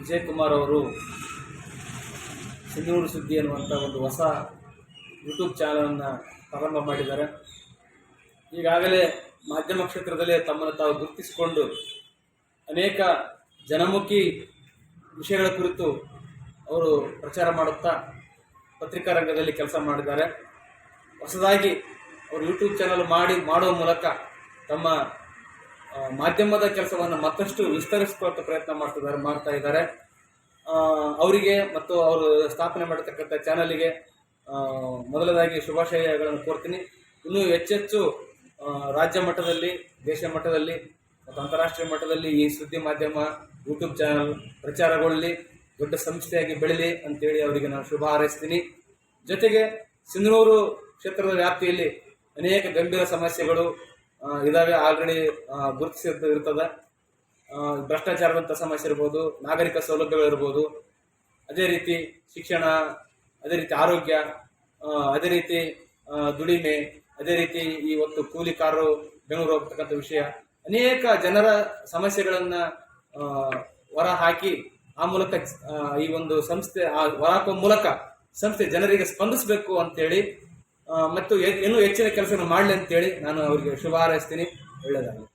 ವಿಜಯ್ ಕುಮಾರ್ ಅವರು ಸಿಂಧೂರು ಸುದ್ದಿ ಅನ್ನುವಂಥ ಒಂದು ಹೊಸ ಯೂಟ್ಯೂಬ್ ಚಾನಲನ್ನು ಪ್ರಾರಂಭ ಮಾಡಿದ್ದಾರೆ. ಈಗಾಗಲೇ ಮಾಧ್ಯಮ ಕ್ಷೇತ್ರದಲ್ಲಿ ತಮ್ಮನ್ನು ತಾವು ಗುರುತಿಸಿಕೊಂಡು ಅನೇಕ ಜನಮುಖಿ ವಿಷಯಗಳ ಕುರಿತು ಅವರು ಪ್ರಚಾರ ಮಾಡುತ್ತಾ ಪತ್ರಿಕಾ ರಂಗದಲ್ಲಿ ಕೆಲಸ ಮಾಡಿದ್ದಾರೆ. ಹೊಸದಾಗಿ ಅವರು ಯೂಟ್ಯೂಬ್ ಚಾನಲ್ ಮಾಡಿ, ಮಾಡುವ ಮೂಲಕ ತಮ್ಮ ಮಾಧ್ಯಮದ ಕೆಲಸವನ್ನು ಮತ್ತಷ್ಟು ವಿಸ್ತರಿಸಿಕೊಳ್ಳುವ ಪ್ರಯತ್ನ ಮಾಡ್ತಿದ್ದಾರೆ, ಮಾಡ್ತಾ ಇದ್ದಾರೆ. ಅವರಿಗೆ ಮತ್ತು ಅವರು ಸ್ಥಾಪನೆ ಮಾಡಿರ್ತಕ್ಕಂಥ ಚಾನಲಿಗೆ ಮೊದಲದಾಗಿ ಶುಭಾಶಯಗಳನ್ನು ಕೋರ್ತೀನಿ. ಇನ್ನೂ ಹೆಚ್ಚೆಚ್ಚು ರಾಜ್ಯ ಮಟ್ಟದಲ್ಲಿ, ದೇಶ ಮಟ್ಟದಲ್ಲಿ ಮತ್ತು ಅಂತಾರಾಷ್ಟ್ರೀಯ ಮಟ್ಟದಲ್ಲಿ ಈ ಸುದ್ದಿ ಮಾಧ್ಯಮ, ಯೂಟ್ಯೂಬ್ ಚಾನಲ್ ಪ್ರಚಾರಗೊಳ್ಳಲಿ ದೊಡ್ಡ ಸಂಸ್ಥೆಯಾಗಿ ಬೆಳೀಲಿ ಅಂತೇಳಿ ಅವರಿಗೆ ನಾನು ಶುಭ ಹಾರೈಸ್ತೀನಿ. ಜೊತೆಗೆ ಸಿಂಧನೂರು ಕ್ಷೇತ್ರದ ವ್ಯಾಪ್ತಿಯಲ್ಲಿ ಅನೇಕ ಗಂಭೀರ ಸಮಸ್ಯೆಗಳು ಇದಾವೆ ಆಲ್ರೆಡಿ ಗುರುತಿಸಿರ್ತದೆ ಭ್ರಷ್ಟಾಚಾರದಂಥ ಸಮಸ್ಯೆ ಇರ್ಬೋದು ನಾಗರಿಕ ಸೌಲಭ್ಯಗಳಿರ್ಬೋದು, ಅದೇ ರೀತಿ ಶಿಕ್ಷಣ, ಅದೇ ರೀತಿ ಆರೋಗ್ಯ ಅದೇ ರೀತಿ ದುಡಿಮೆ, ಅದೇ ರೀತಿ ಈ ಇವತ್ತು ಕೂಲಿಕಾರರು ಬೆಂಗಳೂರು ಹೋಗ್ತಕ್ಕಂಥ ವಿಷಯ. ಅನೇಕ ಜನರ ಸಮಸ್ಯೆಗಳನ್ನು ಹೊರ ಹಾಕಿ ಆ ಮೂಲಕ ಈ ಒಂದು ಸಂಸ್ಥೆ, ಆ ಹೊರ ಮೂಲಕ ಸಂಸ್ಥೆ ಜನರಿಗೆ ಸ್ಪಂದಿಸಬೇಕು ಅಂತೇಳಿ ಮತ್ತು ಇನ್ನೂ ಹೆಚ್ಚಿನ ಕೆಲಸ ಮಾಡಲಿ ಅಂತೇಳಿ ನಾನು ಅವರಿಗೆ ಶುಭ ಹಾರೈಸ್ತೀನಿ. ಒಳ್ಳೆಯದಾಗಲಿ.